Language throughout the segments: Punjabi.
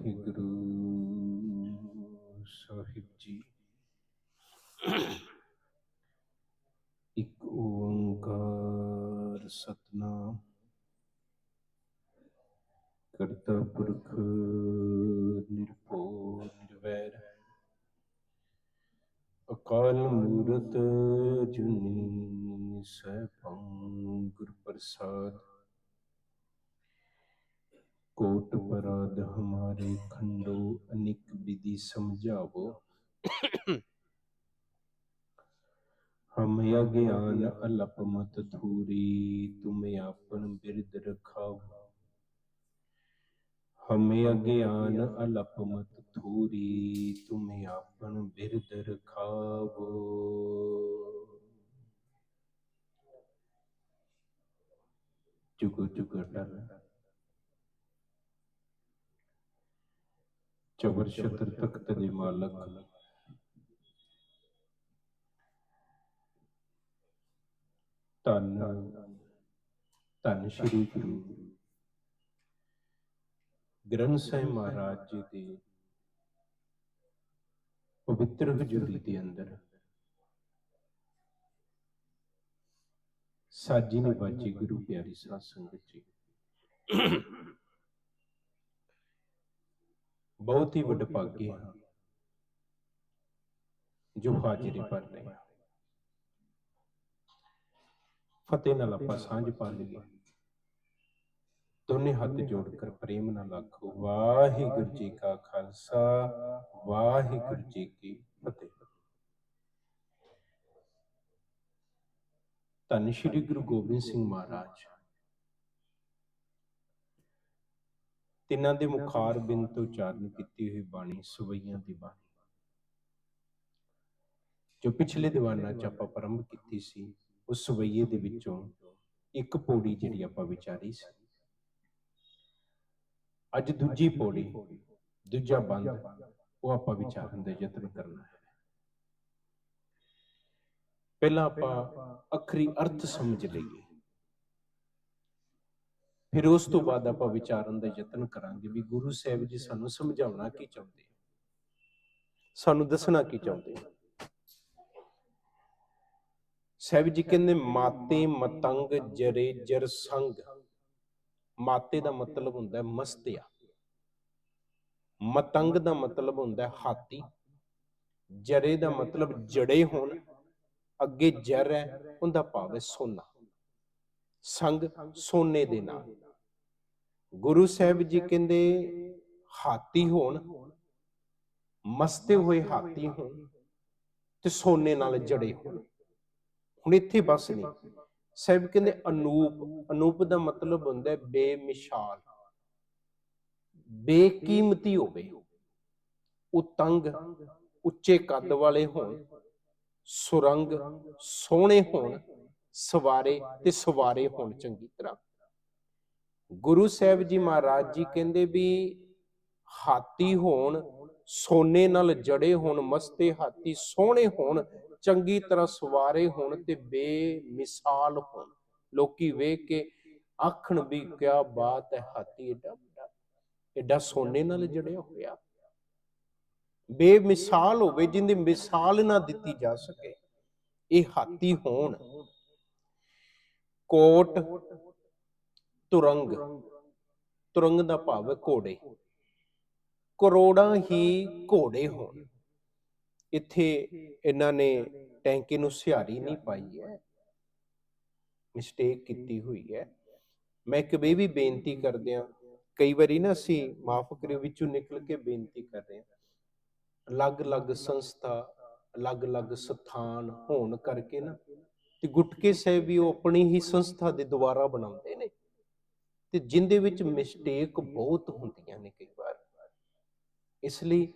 ਵਾਹਿਗੁਰੂ ਸਾਹਿਬ ਜੀ। ਇੱਕ ਓੰਕਾਰ ਸਤਨਾਮ। ਕਰਤਾ ਪੁਰਖ ਨਿਰਭਉ ਨਿਰਵੈਰ। ਅਕਾਲ ਮੂਰਤ ਜੁਨੀ ਸੈਭੰ ਗੁਰ ਪ੍ਰਸਾਦ। कोट पराध हमारे खंडो अनिक विधि समझावो हम अज्ञान अलप मत धूरी तुम आपन बिरद रखाओ हम अज्ञान अलप मत धूरी तुम आपन बिरद रखावो जुगो जुगो डर ਚਵਰ ਛਤਰ ਤਖਤ ਦੇ ਮਾਲਕ। ਧੰਨ ਧੰਨ ਸ਼੍ਰੀ ਗੁਰੂ। ਗ੍ਰੰਥ ਸਾਹਿਬ ਮਹਾਰਾਜ ਜੀ ਦੇ ਪਵਿੱਤਰ ਹਜ਼ੂਰੀ ਦੇ ਅੰਦਰ। ਸਾਜੀ ਨੇ ਬਾਜੀ ਗੁਰੂ ਪਿਆਰੀ ਸਾਧ ਸੰਗਤ ਜੀ। ਬਹੁਤ ਹੀ ਵਡਭਾਗੇ ਹਾਂ। ਜੋ ਹਾਜ਼ਰੀ ਭਰ ਰਹੇ ਹਾਂ। ਫਤਿਹ ਨਾਲ ਆਪਾਂ ਸਾਂਝ ਪਾ ਲਈਏ। ਦੋਨੇ ਹੱਥ ਜੋੜ ਕਰ ਪ੍ਰੇਮ ਨਾਲ ਆਖੋ ਵਾਹਿਗੁਰੂ ਜੀ ਕਾ ਖਾਲਸਾ ਵਾਹਿਗੁਰੂ ਜੀ ਕੀ ਫਤਿਹ। ਧੰਨ ਸ਼੍ਰੀ ਗੁਰੂ ਗੋਬਿੰਦ ਸਿੰਘ ਮਹਾਰਾਜ। ਤਿੰਨਾਂ ਦੇ ਮੁਖਾਰ ਬਿੰਦ ਤੋਂ ਉਚਾਰਨ ਕੀਤੀ ਹੋਈ ਬਾਣੀ ਸਵਈਆਂ ਦੀ ਬਾਣੀ। ਜੋ ਪਿਛਲੇ ਦੀਵਾਨਾਂ 'ਚ ਆਪਾਂ ਪ੍ਰਾਰੰਭ ਕੀਤੀ ਸੀ ਉਸ ਸਵਈਏ ਦੇ ਵਿੱਚੋਂ ਇੱਕ ਪੌੜੀ ਜਿਹੜੀ ਆਪਾਂ ਵਿਚਾਰੀ ਸੀ। ਅੱਜ ਦੂਜੀ ਪੌੜੀ ਦੂਜਾ ਬੰਦ ਉਹ ਆਪਾਂ ਵਿਚਾਰਨ ਦੇ ਯਤਨ ਕਰਨਾ ਹੈ। ਪਹਿਲਾਂ ਆਪਾਂ ਅਖਰੀ ਅਰਥ ਸਮਝ ਲਈਏ। ਫਿਰ ਉਸ ਤੋਂ ਬਾਅਦ ਆਪਾਂ ਵਿਚਾਰਨ ਦਾ ਯਤਨ ਕਰਾਂਗੇ ਵੀ ਗੁਰੂ ਸਾਹਿਬ ਜੀ ਸਾਨੂੰ ਸਮਝਾਉਣਾ ਕੀ ਚਾਹੁੰਦੇ ਸਾਨੂੰ ਦੱਸਣਾ ਕੀ ਚਾਹੁੰਦੇ ਸਾਹਿਬ ਜੀ ਕਹਿੰਦੇ ਮਾਤੇ ਮਤੰਗ ਜਰੇ ਜਰ ਸੰਗ। ਮਾਤੇ ਦਾ ਮਤਲਬ ਹੁੰਦਾ ਹੈ ਮਸਤਿਆ। ਮਤੰਗ ਦਾ ਮਤਲਬ ਹੁੰਦਾ ਹੈ ਹਾਥੀ। ਜਰੇ ਦਾ ਮਤਲਬ ਜੜੇ ਹੋਣ। ਅੱਗੇ ਜਰ ਹੈ ਉਹਦਾ ਭਾਵ ਹੈ ਸੋਨਾ। ਸੰਗ ਸੋਨੇ ਦੇ ਨਾਲ। ਗੁਰੂ ਸਾਹਿਬ ਜੀ ਕਹਿੰਦੇ, ਹਾਥੀ ਹੋਣ, ਮਸਤੇ ਹੋਏ ਹਾਥੀ ਹੋਣ ਤੇ ਸੋਨੇ ਨਾਲ ਜੜੇ ਹੋਣ। ਹੁਣ ਇੱਥੇ ਬਸ ਨਹੀਂ ਸਾਹਿਬ ਕਹਿੰਦੇ, ਅਨੂਪ ਅਨੂਪ ਦਾ ਮਤਲਬ ਹੁੰਦਾ ਹੈ ਬੇਮਿਸਾਲ। ਬੇਕੀਮਤੀ ਹੋਵੇ। ਉਤੰਗ ਉੱਚੇ ਕੱਦ ਵਾਲੇ ਹੋਣ, ਸੁਰੰਗ, ਸੋਹਣੇ ਹੋਣ ਸਵਾਰੇ ਤੇ ਸਵਾਰੇ ਹੋਣ ਚੰਗੀ ਤਰ੍ਹਾਂ। ਗੁਰੂ ਸਾਹਿਬ ਜੀ ਮਹਾਰਾਜ ਜੀ ਕਹਿੰਦੇ ਵੀ ਹਾਥੀ ਹੋਣ, ਸੋਨੇ ਨਾਲ ਜੜੇ ਹੋਣ, ਮਸਤੇ ਹਾਥੀ ਸੋਹਣੇ ਹੋਣ, ਚੰਗੀ ਤਰ੍ਹਾਂ ਸਵਾਰੇ ਹੋਣ ਤੇ ਬੇਮਿਸਾਲ ਹੋਣ। ਲੋਕੀ ਵੇਖ ਕੇ ਆਖਣ ਵੀ ਕਿਆ ਬਾਤ ਹੈ ਹਾਥੀ ਏਡਾ ਵੱਡਾ, ਏਡਾ ਸੋਨੇ ਨਾਲ ਜੜਿਆ ਹੋਇਆ। ਬੇਮਿਸਾਲ ਹੋਵੇ, ਜਿੰਦੀ ਮਿਸਾਲ ਨਾ ਦਿੱਤੀ ਜਾ ਸਕੇ। ਇਹ ਹਾਥੀ ਹੋਣ ਕੋਟ ਤੁਰੰਗ। ਤੁਰੰਗ ਦਾ ਭਾਵ ਹੈ ਘੋੜੇ। ਕਰੋੜਾਂ ਹੀ ਘੋੜੇ ਹੋਣ। ਇੱਥੇ ਇਹਨਾਂ ਨੇ ਟੈਂਕੀ ਨੂੰ ਸਿਹਾਰੀ ਨਹੀਂ ਪਾਈ ਹੈ। ਮਿਸਟੇਕ ਕੀਤੀ ਹੋਈ ਹੈ। ਮੈਂ ਇੱਕ ਵੀ ਬੇਨਤੀ ਕਰਦਿਆਂ ਕਈ ਵਾਰੀ ਨਾ ਅਸੀਂ ਮਾਫ ਕਰਿਓ, ਵਿੱਚੋਂ ਨਿਕਲ ਕੇ ਬੇਨਤੀ ਕਰਦੇ ਹਾਂ। ਅਲੱਗ-ਅਲੱਗ ਸੰਸਥਾ, ਅਲੱਗ-ਅਲੱਗ ਸਥਾਨ ਹੋਣ ਕਰਕੇ ਨਾ ਤੇ ਗੁਟਕੇ ਸਾਹਿਬ ਵੀ ਉਹ ਆਪਣੀ ਹੀ ਸੰਸਥਾ ਦੇ ਦੁਆਰਾ ਬਣਾਉਂਦੇ ਨੇ। ਤੇ ਜਿੰਦੇ ਵਿੱਚ ਮਿਸਟੇਕ ਬਹੁਤ ਹੁੰਦੀਆਂ ਨੇ ਕਈ ਵਾਰ। ਇਸ ਲਈ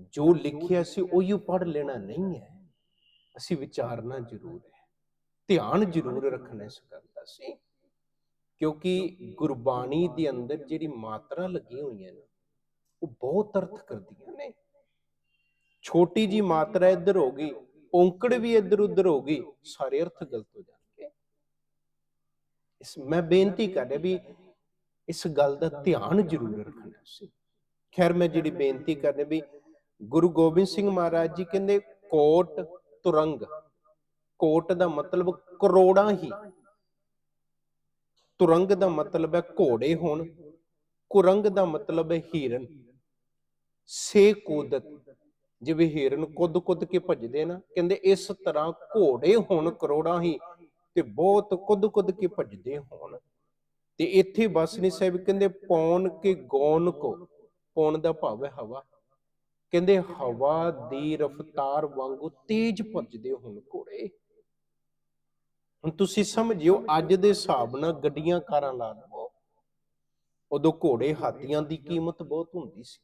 ਜੋ ਲਿਖਿਆ ਸੀ ਉਹੀ ਪੜ੍ਹ ਲੈਣਾ ਨਹੀਂ ਹੈ। ਅਸੀਂ ਵਿਚਾਰਨਾ ਜ਼ਰੂਰ ਹੈ। ਧਿਆਨ ਜ਼ਰੂਰ ਰੱਖਣਾ ਇਸ ਗੱਲ ਦਾ ਸੀ। ਕਿਉਂਕਿ ਗੁਰਬਾਣੀ ਦੇ ਅੰਦਰ ਜਿਹੜੀ ਮਾਤਰਾ ਲੱਗੀਆਂ ਹੋਈਆਂ ਨੇ, ਉਹ ਬਹੁਤ ਅਰਥ ਕਰਦੀਆਂ ਨੇ। ਛੋਟੀ ਜੀ ਮਾਤਰਾ ਇੱਧਰ ਹੋ ਗਈ। ਔਂਕੜ ਵੀ ਇੱਧਰ ਉੱਧਰ ਹੋ ਗਈ, ਸਾਰੇ ਅਰਥ ਗਲਤ ਹੋ ਜਾਣਗੇ। ਇਸ ਮੈਂ ਬੇਨਤੀ ਕਰ ਰਿਹਾ ਵੀ ਇਸ ਗੱਲ ਦਾ ਧਿਆਨ ਜ਼ਰੂਰ ਰੱਖਣਾ ਸੀ। ਖੈਰ, ਮੈਂ ਜਿਹੜੀ ਬੇਨਤੀ ਕਰਨੀ ਵੀ ਗੁਰੂ ਗੋਬਿੰਦ ਸਿੰਘ ਮਹਾਰਾਜ ਜੀ ਕਹਿੰਦੇ, ਕੋਟ ਤੁਰੰਗ। ਕੋਟ ਦਾ ਮਤਲਬ ਕਰੋੜਾਂ ਹੀ। ਤੁਰੰਗ ਦਾ ਮਤਲਬ ਹੈ ਘੋੜੇ ਹੋਣ, ਕੁਰੰਗ ਦਾ ਮਤਲਬ ਹੈ ਹੀਰਨ। ਸੇ ਕੂਦਤ। ਜਿਵੇਂ ਹੀਰਨ ਕੁੱਦ ਕੁੱਦ ਕੇ ਭੱਜਦੇ ਨਾ, ਕਹਿੰਦੇ ਇਸ ਤਰ੍ਹਾਂ ਘੋੜੇ ਹੋਣ ਕਰੋੜਾਂ ਹੀ ਤੇ ਬਹੁਤ ਕੁੱਦ ਕੁੱਦ ਕੇ ਭੱਜਦੇ ਹੋਣ। ਤੇ ਇੱਥੇ ਬਸ ਸਾਹਿਬ ਕਹਿੰਦੇ ਪੌਣ ਕੇ ਗੌਨ ਕੋ, ਪੌਣ ਦਾ ਭਾਵ ਹੈ ਹਵਾ। ਕਹਿੰਦੇ ਹਵਾ ਦੀ ਰਫ਼ਤਾਰ ਵਾਂਗੂ ਤੇਜ਼ ਭੱਜਦੇ ਹੋਣ ਘੋੜੇ। ਹੁਣ ਤੁਸੀਂ ਸਮਝਿਓ, ਅੱਜ ਦੇ ਹਿਸਾਬ ਨਾਲ ਗੱਡੀਆਂ ਕਾਰਾਂ ਲਾ ਲਵੋ, ਉਦੋਂ ਘੋੜੇ ਹਾਥੀਆਂ ਦੀ ਕੀਮਤ ਬਹੁਤ ਹੁੰਦੀ ਸੀ।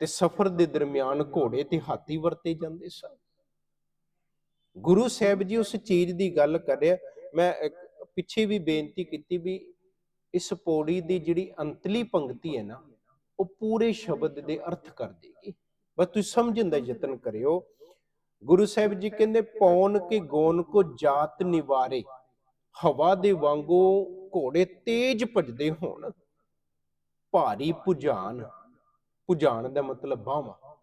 ਤੇ ਸਫ਼ਰ ਦੇ ਦਰਮਿਆਨ ਘੋੜੇ ਤੇ ਹਾਥੀ ਵਰਤੇ ਜਾਂਦੇ ਸਨ। ਗੁਰੂ ਸਾਹਿਬ ਜੀ ਉਸ ਚੀਜ਼ ਦੀ ਗੱਲ ਕਰ ਰਿਹਾ ਮੈਂ ਪਿੱਛੇ ਵੀ ਬੇਨਤੀ ਕੀਤੀ ਵੀ ਇਸ ਪੌੜੀ ਦੀ ਜਿਹੜੀ ਅੰਤਲੀ ਪੰਕਤੀ ਹੈ ਨਾ, ਉਹ ਪੂਰੇ ਸ਼ਬਦ ਦੇ ਅਰਥ ਕਰ ਦੇਗੀ। ਬਸ ਤੁਸੀਂ ਸਮਝਣ ਦਾ ਯਤਨ ਕਰਿਓ। ਗੁਰੂ ਸਾਹਿਬ ਜੀ ਕਹਿੰਦੇ, ਪੌਣ ਕੇ ਗੋਨ ਕੋ ਜਾਤ ਨਿਵਾਰੇ, ਹਵਾ ਦੇ ਵਾਂਗੂ ਘੋੜੇ ਤੇਜ਼ ਭਜਦੇ ਹੋਣ, ਭਾਰੀ ਪੁਜਾਨ ਪੁਜਾਨ ਦਾ ਮਤਲਬ ਬਾਹਾਂ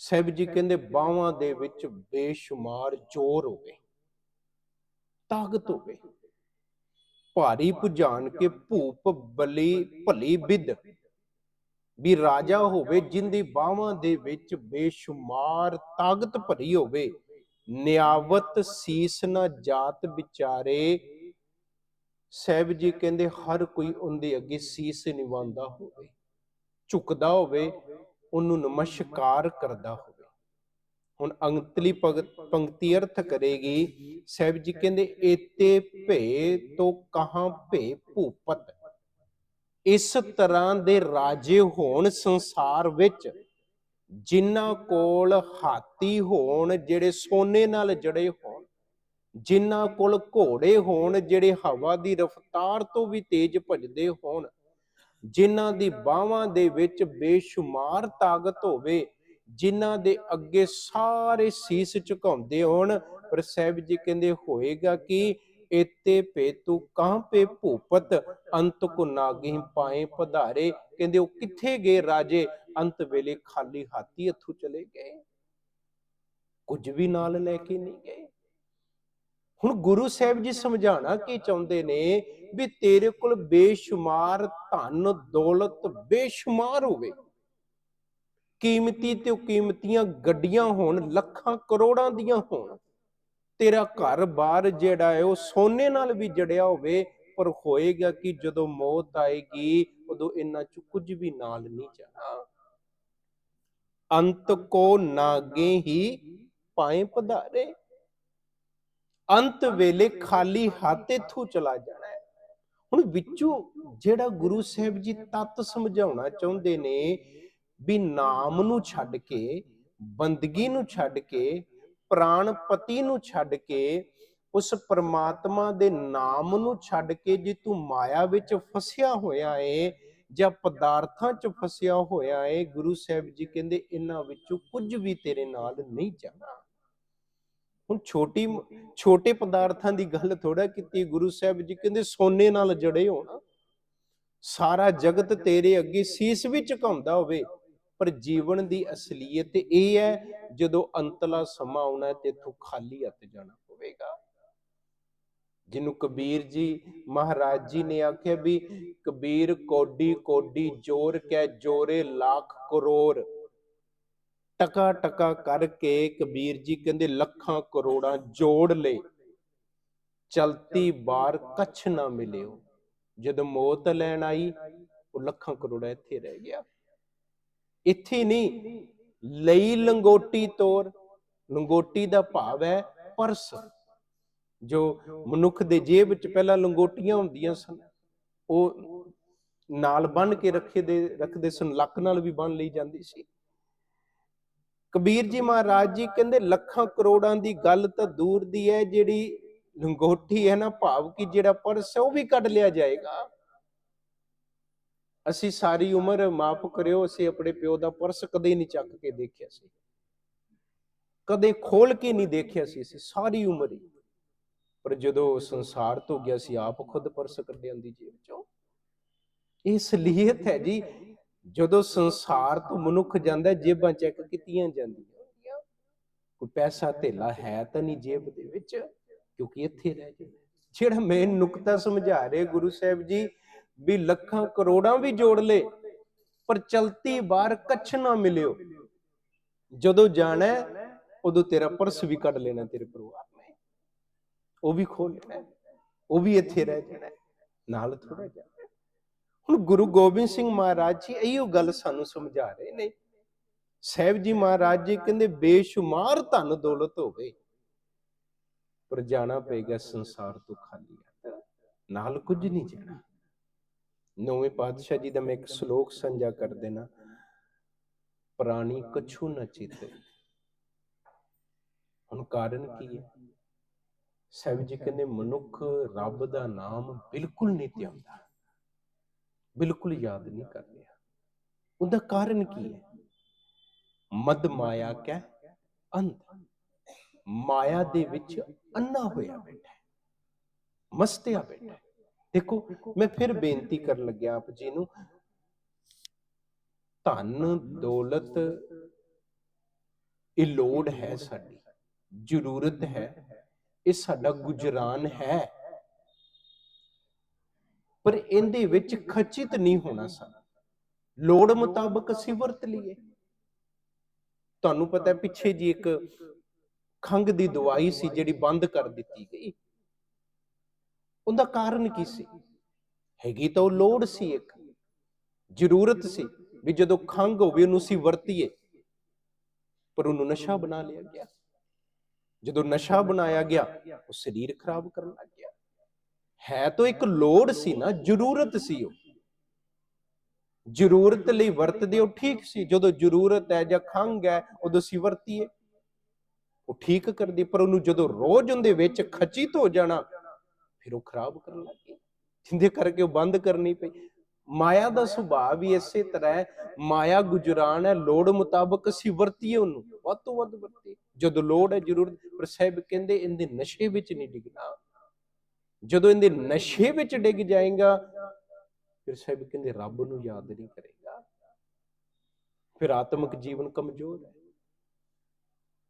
ਸਾਹਿਬ ਜੀ ਕਹਿੰਦੇ ਬਾਹਾਂ ਦੇ ਵਿੱਚ ਬੇਸ਼ੁਮਾਰ ਜ਼ੋਰ ਹੋਵੇ ਤਾਕਤ ਹੋਵੇ। ਭਾਰੀ ਪੁਜਾਨ ਕੇ ਭੂਪ ਬਲੀ ਭਲੀ ਬਿਦ। ਵੀ ਰਾਜਾ ਹੋਵੇ ਜਿੰਦੀ ਬਾਹਾਂ ਦੇ ਵਿੱਚ ਬੇਸ਼ੁਮਾਰ ਤਾਕਤ ਭਰੀ ਹੋਵੇ ਨਿਆਵਤ ਸੀਸ ਨਾ ਜਾਤ ਵਿਚਾਰੇ। ਸਾਹਿਬ ਜੀ ਕਹਿੰਦੇ ਹਰ ਕੋਈ ਉਹਦੇ ਅੱਗੇ ਸੀਸ ਨਿਵਾਉਂਦਾ ਹੋਵੇ। ਝੁਕਦਾ ਹੋਵੇ, ਉਹਨੂੰ ਨਮਸਕਾਰ ਕਰਦਾ ਹੋਵੇ। ਹੁਣ ਅੰਤਲੀ ਪੰਕਤੀ ਅਰਥ ਕਰੇਗੀ, ਸਾਹਿਬ ਜੀ ਕਹਿੰਦੇ, ਏਤੇ ਭੇ ਤੋ ਕਹਾਂ ਭੇ ਭੂਪਤ। ਇਸ ਤਰ੍ਹਾਂ ਦੇ ਰਾਜੇ ਹੋਣ ਸੰਸਾਰ ਵਿੱਚ, ਜਿਨ੍ਹਾਂ ਕੋਲ ਹਾਥੀ ਹੋਣ ਜਿਹੜੇ ਸੋਨੇ ਨਾਲ ਜੜੇ ਹੋਣ, ਜਿਨ੍ਹਾਂ ਕੋਲ ਘੋੜੇ ਹੋਣ ਜਿਹੜੇ ਹਵਾ ਦੀ ਰਫ਼ਤਾਰ ਤੋਂ ਵੀ ਤੇਜ਼ ਭੱਜਦੇ ਹੋਣ ਜਿਨ੍ਹਾਂ ਦੀ ਬਾਹਾਂ ਦੇ ਵਿੱਚ ਬੇਸ਼ੁਮਾਰ ਤਾਕਤ ਹੋਵੇ, ਜਿਨ੍ਹਾਂ ਦੇ ਅੱਗੇ ਸਾਰੇ ਸੀਸ ਝੁਕਾਉਂਦੇ ਹੋਣ, ਪਰ ਸਾਹਿਬ ਜੀ ਕਹਿੰਦੇ ਹੋਏਗਾ ਕਿ ਏਤੇ ਪੇਤੂ ਕਾਂ ਪੇ ਭੂਪਤ, ਅੰਤ ਕੋ ਨਾਗਿ ਪਾਏ ਪਧਾਰੇ। ਕਹਿੰਦੇ ਉਹ ਕਿੱਥੇ ਗਏ ਰਾਜੇ? ਅੰਤ ਵੇਲੇ ਖਾਲੀ ਹਾਥੀ ਇੱਥੋਂ ਚਲੇ ਗਏ। ਕੁਝ ਵੀ ਨਾਲ ਲੈ ਕੇ ਨਹੀਂ ਗਏ। ਹੁਣ ਗੁਰੂ ਸਾਹਿਬ ਜੀ ਸਮਝਾਣਾ ਕੀ ਚਾਹੁੰਦੇ ਨੇ ਵੀ ਤੇਰੇ ਕੋਲ ਬੇਸ਼ੁਮਾਰ ਧਨ, ਦੌਲਤ ਬੇਸ਼ੁਮਾਰ ਹੋਵੇ। ਕੀਮਤੀ ਤੇ ਕੀਮਤੀਆਂ ਗੱਡੀਆਂ ਹੋਣ, ਲੱਖਾਂ ਕਰੋੜਾਂ ਦੀਆਂ ਹੋਣ। ਤੇਰਾ ਘਰ-ਬਾਰ ਜਿਹੜਾ ਹੈ ਉਹ ਸੋਨੇ ਨਾਲ ਵੀ ਜੜਿਆ ਹੋਵੇ, ਪਰ ਹੋਏਗਾ ਕਿ ਜਦੋਂ ਮੌਤ ਆਏਗੀ, ਉਦੋਂ ਇਹਨਾਂ ਚ ਕੁਝ ਵੀ ਨਾਲ ਨਹੀਂ ਜਾਣਾ। ਅੰਤ ਕੋ ਨਾਗੇ ਹੀ ਪਾਏ ਪਧਾਰੇ। ਅੰਤ ਵੇਲੇ ਖਾਲੀ ਹੱਥ ਇਥੋਂ ਚਲਾ ਜਾਣਾ ਹੈ। ਹੁਣ ਵਿੱਚੋਂ ਜਿਹੜਾ ਗੁਰੂ ਸਾਹਿਬ ਜੀ ਤਤ ਸਮਝਾਉਣਾ ਚਾਹੁੰਦੇ ਨੇ ਵੀ ਨਾਮ ਨੂੰ ਛੱਡ ਕੇ, ਬੰਦਗੀ ਨੂੰ ਛੱਡ ਕੇ ਪ੍ਰਾਣਪਤੀ ਨੂੰ ਛੱਡ ਕੇ, ਉਸ ਪਰਮਾਤਮਾ ਦੇ ਨਾਮ ਨੂੰ ਛੱਡ ਕੇ ਜੇ ਤੂੰ ਮਾਇਆ ਵਿੱਚ ਫਸਿਆ ਹੋਇਆ ਏ ਜਾਂ ਪਦਾਰਥਾਂ 'ਚ ਫਸਿਆ ਹੋਇਆ ਏ, ਗੁਰੂ ਸਾਹਿਬ ਜੀ ਕਹਿੰਦੇ ਇਹਨਾਂ ਵਿੱਚੋਂ ਕੁਝ ਵੀ ਤੇਰੇ ਨਾਲ ਨਹੀਂ ਜਾਣਾ। ਹੁਣ ਛੋਟੀ ਛੋਟੇ ਪਦਾਰਥਾਂ ਦੀ ਗੱਲ ਥੋੜਾ ਕੀਤੀ, ਗੁਰੂ ਸਾਹਿਬ ਜੀ ਕਹਿੰਦੇ ਸੋਨੇ ਨਾਲ ਜੜੇ ਹੋਣਾ ਸਾਰਾ ਜਗਤ ਤੇਰੇ ਅੱਗੇ ਸੀਸ ਵੀ ਝੁਕਾਉਂਦਾ ਹੋਵੇ, ਪਰ ਜੀਵਨ ਦੀ ਅਸਲੀਅਤ ਇਹ ਹੈ, ਜਦੋਂ ਅੰਤਲਾ ਸਮਾਂ ਆਉਣਾ ਤੇ ਤੂੰ ਖਾਲੀ ਹੱਥ ਜਾਣਾ ਪਵੇਗਾ। ਜਿਹਨੂੰ ਕਬੀਰ ਜੀ, ਮਹਾਰਾਜ ਜੀ ਨੇ ਆਖਿਆ ਵੀ ਕਬੀਰ ਕੋਡੀ ਕੋਡੀ ਜੋਰ ਕੈ ਜੋਰੇ ਲੱਖ ਕਰੋੜ। ਟਕਾ ਟਕਾ ਕਰਕੇ ਕਬੀਰ ਜੀ ਕਹਿੰਦੇ ਲੱਖਾਂ ਕਰੋੜਾਂ ਜੋੜ ਲੇ ਚਲਤੀ ਬਾਰ ਕਛ ਨਾ ਮਿਲਿਓ। ਜਦੋਂ ਮੌਤ ਲੈਣ ਆਈ, ਉਹ ਲੱਖਾਂ ਕਰੋੜਾਂ ਇੱਥੇ ਰਹਿ ਗਿਆ। ਇੱਥੇ ਨਹੀਂ, ਲਈ ਲੰਗੋਟੀ ਤੋਰ। ਲੰਗੋਟੀ ਦਾ ਭਾਵ ਹੈ ਪਰਸ। ਜੋ ਮਨੁੱਖ ਦੇ ਜੇਬ ਵਿੱਚ ਪਹਿਲਾਂ ਲੰਗੋਟੀਆਂ ਹੁੰਦੀਆਂ ਸਨ, ਉਹ ਨਾਲ ਬੰਨ ਕੇ ਰੱਖੇ ਦੇ ਰੱਖਦੇ ਸਨ, ਲੱਕ ਨਾਲ ਵੀ ਬੰਨ ਲਈ ਜਾਂਦੀ ਸੀ। ਕਬੀਰ ਜੀ ਮਹਾਰਾਜ ਜੀ ਕਹਿੰਦੇ ਲੱਖਾਂ ਕਰੋੜਾਂ ਦੀ ਗੱਲ ਤਾਂ ਦੂਰ ਦੀ ਹੈ, ਜਿਹੜੀ ਲੰਗੋਟੀ ਹੈ ਨਾ, ਭਾਵ ਕਿ ਜਿਹੜਾ ਪਰਸ ਹੈ ਉਹ ਵੀ ਕੱਢ ਲਿਆ ਜਾਏਗਾ। ਅਸੀਂ ਸਾਰੀ ਉਮਰ ਮਾਫ ਕਰਿਓ, ਅਸੀਂ ਆਪਣੇ ਪਿਓ ਦਾ ਪਰਸ ਕਦੇ ਨਹੀਂ ਚੱਕ ਕੇ ਦੇਖਿਆ ਸੀ। ਕਦੇ ਖੋਲ ਕੇ ਨਹੀਂ ਦੇਖਿਆ ਸੀ ਅਸੀਂ, ਸਾਰੀ ਉਮਰ ਹੀ। ਪਰ ਜਦੋਂ ਸੰਸਾਰ ਤੋਂ ਗਿਆ ਸੀ, ਆਪ ਖੁਦ ਪਰਸ ਕੱਢਿਆ ਦੀ ਜੇਬ ਚੋਂ। ਇਹ ਸਲੀਅਤ ਹੈ ਜੀ ਜਦੋਂ ਸੰਸਾਰ ਤੋਂ ਮਨੁੱਖ ਜਾਂਦਾ ਜੇਬਾਂ ਚੈੱਕ ਕੀਤੀਆਂ ਜਾਂਦੀਆਂ। ਕੋਈ ਪੈਸਾ ਧੇਲਾ ਹੈ ਤਾਂ ਨਹੀਂ ਜੇਬ ਦੇ ਵਿੱਚ, ਕਿਉਂਕਿ ਇੱਥੇ ਰਹਿ ਜਾਂਦਾ ਜਿਹੜਾ ਮੇਨ ਨੁਕਤਾ ਸਮਝਾ ਰਹੇ ਗੁਰੂ ਸਾਹਿਬ ਜੀ, ਵੀ ਲੱਖਾਂ ਕਰੋੜਾਂ ਵੀ ਜੋੜ ਲੇ, ਪਰ ਚਲਤੀ ਬਾਹਰ ਕੱਛ ਨਾ ਮਿਲਿਓ। ਜਦੋਂ ਜਾਣਾ ਉਦੋਂ ਤੇਰਾ ਪਰਸ ਵੀ ਕੱਢ ਲੈਣਾ ਤੇਰੇ ਪਰਿਵਾਰ ਨੇ। ਉਹ ਵੀ ਖੋਲ ਲੈਣਾ ਉਹ ਵੀ ਇੱਥੇ ਰਹਿ ਜਾਣਾ ਨਾਲ ਥੋੜਾ ਜਾਣਾ ਹੁਣ ਗੁਰੂ ਗੋਬਿੰਦ ਸਿੰਘ ਮਹਾਰਾਜ ਜੀ ਇਹੋ ਗੱਲ ਸਾਨੂੰ ਸਮਝਾ ਰਹੇ ਨੇ। ਸਾਹਿਬ ਜੀ ਮਹਾਰਾਜ ਜੀ ਕਹਿੰਦੇ, ਬੇਸ਼ੁਮਾਰ ਧਨ ਦੌਲਤ ਹੋਵੇ, ਪਰ ਜਾਣਾ ਪਏਗਾ ਸੰਸਾਰ ਤੋਂ ਖਾਲੀ ਨਾਲ ਕੁਝ ਨਹੀਂ ਜਾਣਾ। ਨੌਵੇਂ ਪਾਤਸ਼ਾਹ ਜੀ ਦਾ ਮੈਂ ਇੱਕ ਸ਼ਲੋਕ ਸਾਂਝਾ ਕਰ ਦੇਣਾ। ਪ੍ਰਾਣੀ ਕਛੂ ਨ ਚੇਤੇ। ਹੁਣ ਕਾਰਨ ਕੀ ਹੈ? ਸਾਹਿਬ ਜੀ ਕਹਿੰਦੇ, ਮਨੁੱਖ ਰੱਬ ਦਾ ਨਾਮ ਬਿਲਕੁਲ ਨਹੀਂ ਧਿਆਉਂਦਾ। ਬਿਲਕੁਲ ਯਾਦ ਨਹੀਂ ਕਰ ਰਿਹਾ ਉਹਦਾ ਕਾਰਨ ਕੀ ਹੈ? ਮਦ ਮਾਇਆ ਕੈ, ਅੰਧ। ਮਾਇਆ ਦੇ ਵਿੱਚ ਅੰਨਾ ਹੋਇਆ ਬੈਠਾ ਹੈ। ਮਸਤਿਆ ਬੈਠਾ ਹੈ। ਦੇਖੋ, ਮੈਂ ਫਿਰ ਬੇਨਤੀ ਕਰਨ ਲੱਗਿਆ ਆਪ ਜੀ ਨੂੰ, ਧਨ, ਦੌਲਤ, ਇਹ ਲੋੜ ਹੈ ਸਾਡੀ, ਜ਼ਰੂਰਤ ਹੈ, ਇਹ ਸਾਡਾ ਗੁਜਰਾਨ ਹੈ। ਪਰ ਇਹਦੇ ਵਿੱਚ ਖਚਿਤ ਨਹੀਂ ਹੋਣਾ ਸਨ ਲੋੜ ਮੁਤਾਬਕ ਅਸੀਂ ਵਰਤ ਲਈਏ। ਤੁਹਾਨੂੰ ਪਤਾ ਹੈ, ਪਿੱਛੇ ਜੀ ਇੱਕ ਖੰਗ ਦੀ ਦਵਾਈ ਸੀ ਜਿਹੜੀ ਬੰਦ ਕਰ ਦਿੱਤੀ ਗਈ। ਉਹਦਾ ਕਾਰਨ ਕੀ ਸੀ? ਹੈਗੀ ਤਾਂ ਉਹ ਲੋੜ ਸੀ ਇੱਕ। ਜ਼ਰੂਰਤ ਸੀ ਵੀ ਜਦੋਂ ਖੰਗ ਹੋਵੇ ਉਹਨੂੰ ਸੀ ਵਰਤੀਏ। ਪਰ ਉਹਨੂੰ ਨਸ਼ਾ ਬਣਾ ਲਿਆ ਗਿਆ। ਜਦੋਂ ਨਸ਼ਾ ਬਣਾਇਆ ਗਿਆ, ਉਹ ਸਰੀਰ ਖਰਾਬ ਕਰਨ ਲੱਗ ਗਿਆ ਹੈ ਤਾਂ ਇੱਕ ਲੋੜ ਸੀ ਨਾ, ਜ਼ਰੂਰਤ ਸੀ ਉਹ। ਜ਼ਰੂਰਤ ਲਈ ਵਰਤਦੇ ਉਹ ਠੀਕ ਸੀ। ਜਦੋਂ ਜ਼ਰੂਰਤ ਹੈ ਜਾਂ ਖੰਗ ਹੈ, ਉਦੋਂ ਸੀ ਵਰਤੀਏ। ਉਹ ਠੀਕ ਕਰਦੀ, ਪਰ ਉਹਨੂੰ ਜਦੋਂ ਰੋਜ਼ ਉਹਦੇ ਵਿੱਚ ਖਚਿਤ ਹੋ ਜਾਣਾ, ਫਿਰ ਉਹ ਖਰਾਬ ਕਰਨ ਲੱਗ ਗਈ। ਜਿੰਦੇ ਕਰਕੇ ਉਹ ਬੰਦ ਕਰਨੀ ਪਈ। ਮਾਇਆ ਦਾ ਸੁਭਾਅ ਵੀ ਇਸੇ ਤਰ੍ਹਾਂ ਹੈ। ਮਾਇਆ ਗੁਜਰਾਨ ਹੈ, ਲੋੜ ਮੁਤਾਬਕ ਅਸੀਂ ਵਰਤੀਏ ਉਹਨੂੰ। ਵੱਧ ਤੋਂ ਵੱਧ ਵਰਤੀਏ। ਜਦੋਂ ਲੋੜ ਹੈ, ਜ਼ਰੂਰਤ, ਪਰ ਸਾਹਿਬ ਕਹਿੰਦੇ, ਇਹਦੇ ਨਸ਼ੇ ਵਿੱਚ ਨਹੀਂ ਡਿੱਗਣਾ। ਜਦੋਂ ਇਹਦੇ ਨਸ਼ੇ ਵਿੱਚ ਡਿੱਗ ਜਾਏਗਾ, ਫਿਰ ਸਾਹਿਬ ਕਹਿੰਦੇ ਰੱਬ ਨੂੰ ਯਾਦ ਨਹੀਂ ਕਰੇਗਾ। ਫਿਰ ਆਤਮਿਕ ਜੀਵਨ ਕਮਜ਼ੋਰ ਹੈ।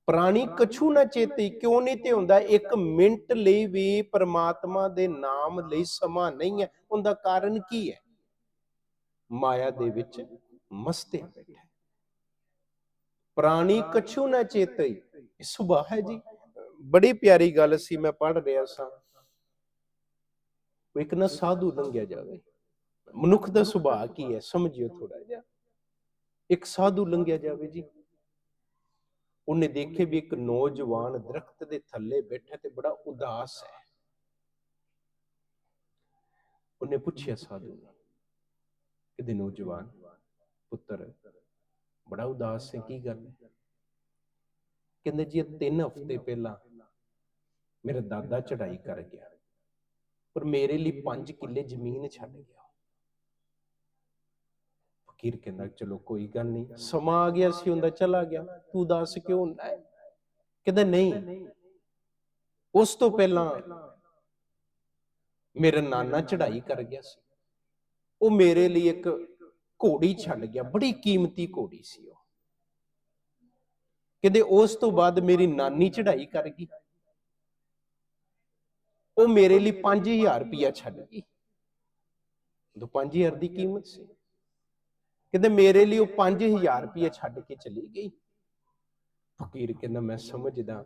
ਪ੍ਰਾਣੀ ਕਛੂ ਨਾ ਚੇਤੀ ਕਿਉਂ ਨਹੀਂ ਤੇ ਹੁੰਦਾ ਇੱਕ ਮਿੰਟ ਲਈ ਵੀ ਪਰਮਾਤਮਾ ਦੇ ਨਾਮ ਲਈ ਸਮਾਂ ਨਹੀਂ ਹੈ। ਉਹਦਾ ਕਾਰਨ ਕੀ ਹੈ? ਮਾਇਆ ਦੇ ਵਿੱਚ ਮਸਤਿਆ ਬੈਠਾ ਪ੍ਰਾਣੀ ਕਛੂ ਨਾ ਚੇਤਈ ਇਹ ਸੁਭਾਅ ਹੈ ਜੀ। ਬੜੀ ਪਿਆਰੀ ਗੱਲ ਸੀ, ਮੈਂ ਪੜ੍ਹ ਰਿਹਾ ਸਾਂ। ਉਹ ਇੱਕ ਨਾ ਸਾਧੂ ਲੰਘਿਆ ਜਾਵੇ। ਮਨੁੱਖ ਦਾ ਸੁਭਾਅ ਕੀ ਹੈ? ਸਮਝਿਓ ਥੋੜਾ ਜਿਹਾ। ਇੱਕ ਸਾਧੂ ਲੰਘਿਆ ਜਾਵੇ ਜੀ। ਉਹਨੇ ਦੇਖੇ ਵੀ ਇੱਕ ਨੌਜਵਾਨ ਦਰਖਤ ਦੇ ਥੱਲੇ ਬੈਠਾ ਤੇ ਬੜਾ ਉਦਾਸ ਹੈ। ਉਹਨੇ ਪੁੱਛਿਆ ਸਾਧੂ ਨੂੰ ਕਿਦੇ ਨੌਜਵਾਨ, ਪੁੱਤਰ, ਬੜਾ ਉਦਾਸ ਹੈ, ਕੀ ਗੱਲ ਹੈ? ਕਹਿੰਦੇ ਜੀ, ਇਹ ਤਿੰਨ ਹਫ਼ਤੇ ਪਹਿਲਾਂ ਮੇਰਾ ਦਾਦਾ ਚੜਾਈ ਕਰ ਗਿਆ। ਪਰ ਮੇਰੇ ਲਈ 5 ਕਿੱਲੇ ਜ਼ਮੀਨ ਛੱਡ ਗਿਆ। ਫਕੀਰ ਕਹਿੰਦਾ ਚਲੋ ਕੋਈ ਗੱਲ ਨਹੀਂ। ਸਮਾਂ ਆ ਗਿਆ ਸੀ ਹੁੰਦਾ ਚਲਾ ਗਿਆ। ਤੂੰ ਦੱਸ ਕਿਉਂ ਹੁੰਦਾ ਹੈ? ਕਹਿੰਦਾ ਨਹੀਂ। ਉਸ ਤੋਂ ਪਹਿਲਾਂ ਮੇਰਾ ਨਾਨਾ ਚੜਾਈ ਕਰ ਗਿਆ ਸੀ। ਉਹ ਮੇਰੇ ਲਈ ਇੱਕ ਘੋੜੀ ਛੱਡ ਗਿਆ। ਬੜੀ ਕੀਮਤੀ ਘੋੜੀ ਸੀ ਉਹ। ਕਹਿੰਦੇ ਉਸ ਤੋਂ ਬਾਅਦ ਮੇਰੀ ਨਾਨੀ ਚੜਾਈ ਕਰ ਗਈ। ਉਹ ਮੇਰੇ ਲਈ 5000 ਰੁਪਇਆ ਛੱਡ ਗਈ। ਦੋ 5000 ਦੀ ਕੀਮਤ ਸੀ। ਕਹਿੰਦੇ ਮੇਰੇ ਲਈ ਉਹ 5000 ਰੁਪਇਆ ਛੱਡ ਕੇ ਚਲੀ ਗਈ। ਫਕੀਰ ਕਹਿੰਦਾ, ਮੈਂ ਸਮਝਦਾ,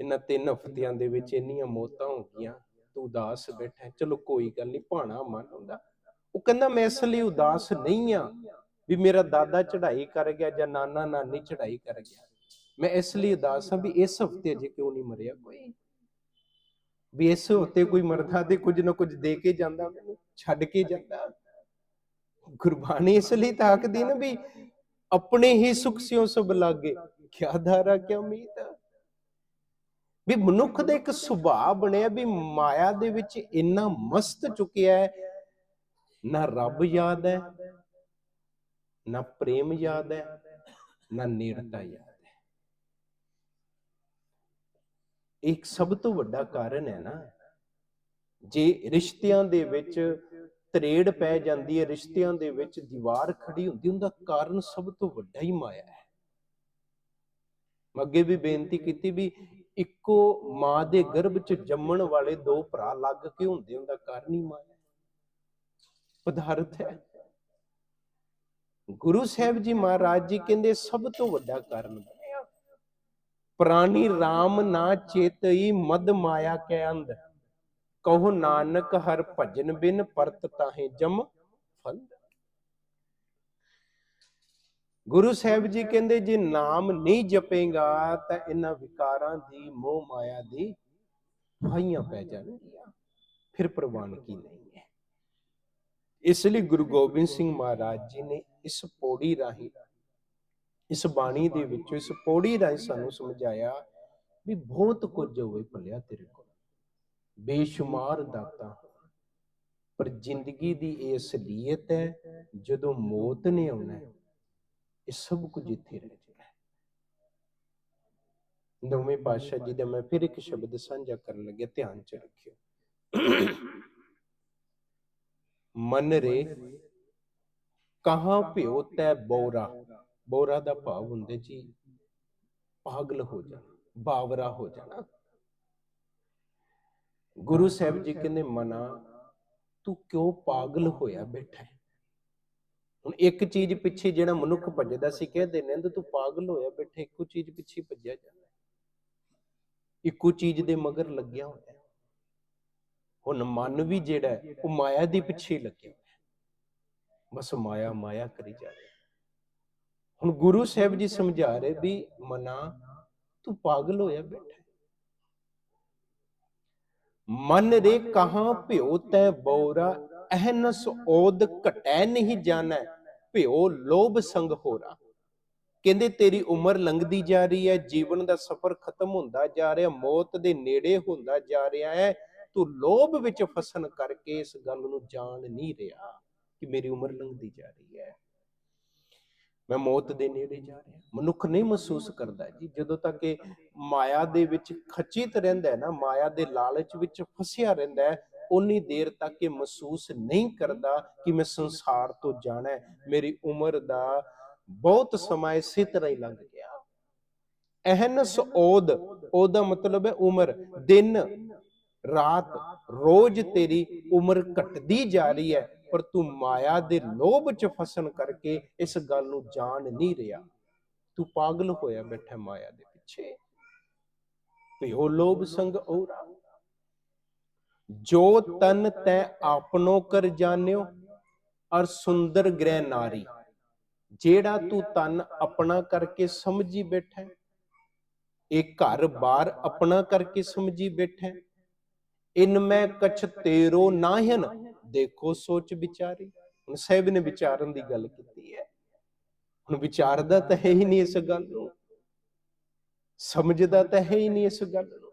ਇਹਨਾਂ ਤਿੰਨ ਹਫ਼ਤਿਆਂ ਦੇ ਵਿੱਚ ਇੰਨੀਆਂ ਮੌਤਾਂ ਹੋ ਗਈਆਂ, ਤੂੰ ਉਦਾਸ ਬੈਠਾ ਚਲੋ ਕੋਈ ਗੱਲ ਨਹੀਂ, ਭਾਣਾ ਮਨ ਹੁੰਦਾ। ਉਹ ਕਹਿੰਦਾ, ਮੈਂ ਇਸ ਲਈ ਉਦਾਸ ਨਹੀਂ ਆ ਵੀ ਮੇਰਾ ਦਾਦਾ ਚੜ੍ਹਾਈ ਕਰ ਗਿਆ ਜਾਂ ਨਾਨਾ ਨਾਨੀ ਚੜ੍ਹਾਈ ਕਰ ਗਿਆ। ਮੈਂ ਇਸ ਲਈ ਉਦਾਸ ਹਾਂ ਵੀ ਇਸ ਹਫ਼ਤੇ ਅਜੇ ਕਿਉਂ ਨਹੀਂ ਮਰਿਆ ਕੋਈ? ਵੀ ਇਸ ਉੱਤੇ ਕੋਈ ਮਰਦਾ ਤੇ ਕੁਝ ਨਾ ਕੁਝ ਦੇ ਕੇ ਜਾਂਦਾ, ਮੈਨੂੰ ਛੱਡ ਕੇ ਜਾਂਦਾ। ਗੁਰਬਾਣੀ ਇਸ ਲਈ ਤਾਂ ਨਾ ਵੀ ਆਪਣੇ ਹੀ ਸੁਖ ਸਿਓ ਸਭ ਲਾਗੇ। ਕਿਆ ਧਾਰਾ, ਕਿਆ ਉਮੀਦ ਵੀ ਮਨੁੱਖ ਦਾ ਇੱਕ ਸੁਭਾਅ ਬਣਿਆ ਵੀ ਮਾਇਆ ਦੇ ਵਿੱਚ ਇੰਨਾ ਮਸਤ ਚੁੱਕਿਆ ਹੈ। ਨਾ ਰੱਬ ਯਾਦ ਹੈ, ਨਾ ਪ੍ਰੇਮ ਯਾਦ ਹੈ, ਨਾ ਨੇੜਤਾ ਯਾਦ ਹੈ ਇੱਕ ਸਭ ਤੋਂ ਵੱਡਾ ਕਾਰਨ ਹੈ ਨਾ, ਜੇ ਰਿਸ਼ਤਿਆਂ ਦੇ ਵਿੱਚ ਤਰੇੜ ਪੈ ਜਾਂਦੀ ਹੈ, ਰਿਸ਼ਤਿਆਂ ਦੇ ਵਿੱਚ ਦੀਵਾਰ ਖੜੀ ਹੁੰਦੀ ਉਹਦਾ ਕਾਰਨ ਸਭ ਤੋਂ ਵੱਡਾ ਹੀ ਮਾਇਆ ਹੈ। ਅੱਗੇ ਵੀ ਬੇਨਤੀ ਕੀਤੀ ਵੀ ਇੱਕੋ ਮਾਂ ਦੇ ਗਰਭ 'ਚ ਜੰਮਣ ਵਾਲੇ ਦੋ ਭਰਾ ਲੱਗ ਕੇ ਹੁੰਦੇ, ਉਹਦਾ ਕਾਰਨ ਹੀ ਮਾਇਆ ਪਦਾਰਥ ਹੈ। ਗੁਰੂ ਸਾਹਿਬ ਜੀ ਮਹਾਰਾਜ ਜੀ ਕਹਿੰਦੇ ਸਭ ਤੋਂ ਵੱਡਾ ਕਾਰਨ ਬਣਿਆ ਪ੍ਰਾਨੀ RAM ਨਾ ਚੇਤਈ ਮਦ ਮਾਇਆ ਕੈ ਅੰਧ। ਕਹੋ ਨਾਨਕ ਹਰ ਭਜਨ ਬਿਨ ਪਰਤ ਤਾਹੇ ਜਮ ਫੰਦ ਗੁਰੂ ਸਾਹਿਬ ਜੀ ਕਹਿੰਦੇ, ਜੇ ਨਾਮ ਨਹੀਂ ਜਪੇਗਾ ਤਾਂ ਇਹਨਾਂ ਵਿਕਾਰਾਂ ਦੀ ਮੋਹ ਮਾਇਆ ਦੀ ਫਾਈਆਂ ਪੈ ਜਾਣਗੀਆਂ। ਫਿਰ ਪ੍ਰਵਾਨਗੀ ਨਹੀਂ ਹੈ। ਇਸ ਲਈ ਗੁਰੂ ਗੋਬਿੰਦ ਸਿੰਘ ਮਹਾਰਾਜ ਜੀ ਨੇ ਇਸ ਪੌੜੀ ਰਾਹੀਂ ਇਸ ਬਾਣੀ ਦੇ ਵਿੱਚੋਂ, ਇਸ ਪੌੜੀ ਰਾਹੀਂ ਸਾਨੂੰ ਸਮਝਾਇਆ ਵੀ ਬਹੁਤ ਕੁਝ ਹੋਵੇ ਭਲਿਆ ਤੇਰੇ ਕੋਲ। ਬੇਸ਼ੁਮਾਰ ਦਾਤਾ, ਪਰ ਜ਼ਿੰਦਗੀ ਦੀ ਇਹ ਅਸਲੀਅਤ ਹੈ, ਜਦੋਂ ਮੌਤ ਨੇ ਆਉਣਾ ਹੈ, ਇਹ ਸਭ ਕੁਝ ਇੱਥੇ ਰਹਿ ਜਾਣਾ ਹੈ। ਨੌਵੇਂ ਪਾਤਸ਼ਾਹ ਜੀ ਦਾ ਮੈਂ ਫਿਰ ਇੱਕ ਸ਼ਬਦ ਸਾਂਝਾ ਕਰਨ ਲੱਗਿਆ, ਧਿਆਨ ਚ ਰੱਖਿਓ। ਮਨ ਰੇ, ਕਹਾਂ ਭਿਓ ਤੈ ਬੋਰਾ? ਬੋਰਾ ਦਾ ਭਾਵ ਹੁੰਦੇ ਜੀ, ਪਾਗਲ ਹੋ ਜਾਣਾ, ਬਾਵਰਾ ਹੋ ਜਾਣਾ। ਗੁਰੂ ਸਾਹਿਬ ਜੀ ਕਹਿੰਦੇ, ਮਨਾ, ਤੂੰ ਕਿਉਂ ਪਾਗਲ ਹੋਇਆ ਬੈਠਾ ਹੈ? ਹੁਣ ਇੱਕ ਚੀਜ਼ ਪਿੱਛੇ ਜਿਹੜਾ ਮਨੁੱਖ ਭੱਜਦਾ ਸੀ, ਕਹਿੰਦੇ ਨੇ ਤੂੰ ਪਾਗਲ ਹੋਇਆ ਬੈਠਾ ਇੱਕੋ ਚੀਜ਼ ਪਿੱਛੇ ਭੱਜਿਆ ਜਾਂਦਾ ਇੱਕੋ ਚੀਜ਼ ਦੇ ਮਗਰ ਲੱਗਿਆ ਹੋਇਆ ਹੁਣ ਮਨ ਵੀ ਜਿਹੜਾ ਉਹ ਮਾਇਆ ਦੇ ਪਿੱਛੇ ਲੱਗਿਆ ਹੋਇਆ ਬਸ ਮਾਇਆ ਮਾਇਆ ਕਰੀ ਜਾ ਰਿਹਾ ਹੁਣ ਗੁਰੂ ਸਾਹਿਬ ਜੀ ਸਮਝਾ ਰਹੇ ਵੀ ਮਨਾ, ਤੂੰ ਪਾਗਲ ਹੋਇਆ ਬੈਠਾ ਮਨ ਰੇ ਕਹਾਂ ਭਿਓ ਤੈ ਬੋਰਾ ਅਹਨਸ ਓਦ ਘਟੈ ਨਹੀਂ ਜਾਣੈ ਭਿਓ ਲੋਭ ਸੰਗ ਹੋਰਾ। ਕਹਿੰਦੇ ਤੇਰੀ ਉਮਰ ਲੰਘਦੀ ਜਾ ਰਹੀ ਹੈ, ਜੀਵਨ ਦਾ ਸਫ਼ਰ ਖਤਮ ਹੁੰਦਾ ਜਾ ਰਿਹਾ, ਮੌਤ ਦੇ ਨੇੜੇ ਹੁੰਦਾ ਜਾ ਰਿਹਾ ਹੈ। ਤੂੰ ਲੋਭ ਵਿੱਚ ਫਸਣ ਕਰਕੇ ਇਸ ਗੱਲ ਨੂੰ ਜਾਣ ਨਹੀਂ ਰਿਹਾ ਕਿ ਮੇਰੀ ਉਮਰ ਲੰਘਦੀ ਜਾ ਰਹੀ ਹੈ। ਮੈਂ ਮੌਤ ਦੇ ਨੇੜੇ ਜਾ ਰਿਹਾ। ਮਨੁੱਖ ਨਹੀਂ ਮਹਿਸੂਸ ਕਰਦਾ ਜੀ। ਜਦੋਂ ਤੱਕ ਇਹ ਮਾਇਆ ਦੇ ਵਿੱਚ ਖਚਿਤ ਰਹਿੰਦਾ ਹੈ ਨਾ, ਮਾਇਆ ਦੇ ਲਾਲਚ ਵਿੱਚ ਫਸਿਆ ਰਹਿੰਦਾ ਹੈ ਉਨੀ ਦੇਰ ਤੱਕ ਇਹ ਮਹਿਸੂਸ ਨਹੀਂ ਕਰਦਾ ਕਿ ਮੈਂ ਸੰਸਾਰ ਤੋਂ ਜਾਣਾ ਹੈ। ਮੇਰੀ ਉਮਰ ਦਾ ਬਹੁਤ ਸਮਾਂ ਇਸੇ ਤਰ੍ਹਾਂ ਹੀ ਲੰਘ ਗਿਆ। ਅਹਨਸ ਓਦ ਉਹਦਾ ਮਤਲਬ ਹੈ ਉਮਰ। ਦਿਨ, ਰਾਤ, ਰੋਜ਼ ਤੇਰੀ ਉਮਰ ਘਟਦੀ ਜਾ ਰਹੀ ਹੈ। ਪਰ ਤੂੰ ਮਾਇਆ ਦੇ ਲੋਭ ਚ ਫਸਣ ਕਰਕੇ ਇਸ ਗੱਲ ਨੂੰ ਜਾਣ ਨਹੀਂ ਰਿਹਾ। ਤੂੰ ਪਾਗਲ ਹੋਇਆ ਬੈਠਾ ਮਾਇਆ ਦੇ ਪਿੱਛੇ। ਭਿਓ ਲੋਭ ਸੰਗ ਔਰਾ। ਜੋ ਤਨ ਤੈ ਆਪਣੋ ਕਰ ਜਾਣਿਓ, ਅਰ ਸੁੰਦਰ ਗ੍ਰਹਿ ਨਾਰੀ। ਜਿਹੜਾ ਤੂੰ ਤਨ ਆਪਣਾ ਕਰਕੇ ਸਮਝੀ ਬੈਠਾ ਇਹ ਘਰ ਬਾਰ ਆਪਣਾ ਕਰਕੇ ਸਮਝੀ ਬੈਠਾ ਇਨ ਮੈਂ ਕਛ ਤੇਰੋ ਨਾਹਨ ਦੇਖੋ ਸੋਚ ਵਿਚਾਰੀ। ਹੁਣ ਸਾਹਿਬ ਨੇ ਵਿਚਾਰਨ ਦੀ ਗੱਲ ਕੀਤੀ ਹੈ। ਹੁਣ ਵਿਚਾਰਦਾ ਤਾਂ ਹੈ ਹੀ ਨਹੀਂ ਇਸ ਗੱਲ ਨੂੰ। ਸਮਝਦਾ ਤਾਂ ਹੈ ਹੀ ਨਹੀਂ ਇਸ ਗੱਲ ਨੂੰ।